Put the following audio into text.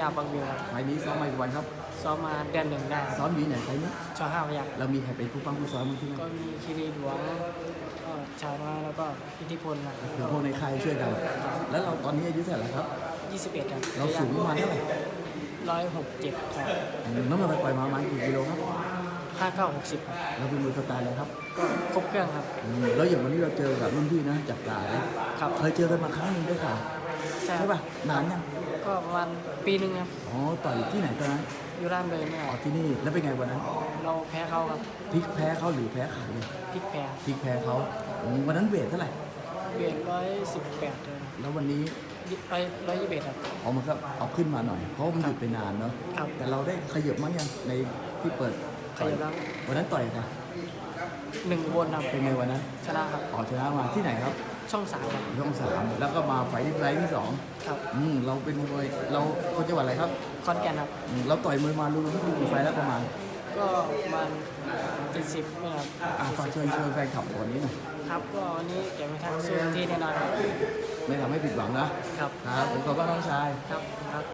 ยาบางวิวครับไฟล์นี้ซ้อมมาอีกวันครับ ซ้อมมาเดือนหนึ่งได้ซ้อมอยู่ที่ไหนไฟล์นี้ชอห้าพยักเรามีใครเป็นผู้ปั้มผู้ซ้อมบ้างที่นั่นก็มีคีรีหลวงก็ชาวนาแล้วก็อิทธิพลนะคือพวกในค่ายช่วยกัน แล้วเราตอนนี้อายุเท่าไหร่แล้วครับ 21ครับเราสูงประมาณเท่าไหร่ร้อยหกเจ็ดครับอืมน้ำหนักปล่อยๆมาประมาณกี่กิโลครับห้าเก้าหกสิบครับเราเป็นมือสไตล์อะไรครับก็ครบเครื่องครับอืมแล้วอย่างวันนี้เราเจอกับรุ่นพี่นะจับตาเลยครับเคยเจอกันมาครั้งหนึ่งด้วยค่ะใช่ใช่ป่ะนานยัง ก็ประมาณปีหนึ่งครับอ๋อต่อยที่ไหนตอนนั้นอยู่ร้านเดินเนี่ยอ๋อที่นี่แล้วเป็นไงวันนั้นเราแพ้เขาครับพลิกแพ้เขาหรือแพ้ขาดเลยพลิกแพ้พลิกแพ้เขาอืมวันนั้นเวทเท่าไหร่เบียดร้อยสิบแปดเลยแล้ววันนี้ร้อยร้อยยี่สิบเอ็ดครับเอามันก็เอาขึ้นมาหน่อยเพราะว่ามันหยุดไปนานเนาะครับแต่เราได้ขยับมั้งยังในที่เปิด ขยับแล้ววันนั้นต่อยค่ะหนึ่งวนครับเป็นไงวันนั้นชนะครับออกชนะมาที่ไหนครับ ช่องสามครับช่องสามแล้วก็มาไฟล์ที่ไฟล์ที่สองครับอืมเราเป็นมวยเราคนจังหวัดอะไรครับคอนแก่นครับอืมเราต่อยมวยมารู้ที่กี่ไฟล์แล้วประมาณ ก็ประมาณเจ็ดสิบนี่ครับอะฝากเชิญชวนแฟนคลับวันนี้หน่อยครับก็วันนี้เก็บไว้ทางสู้ที่แน่นอนครับไม่ทำให้ผิดหวังนะครับครับผมขอบคุณน้องชายครับครับ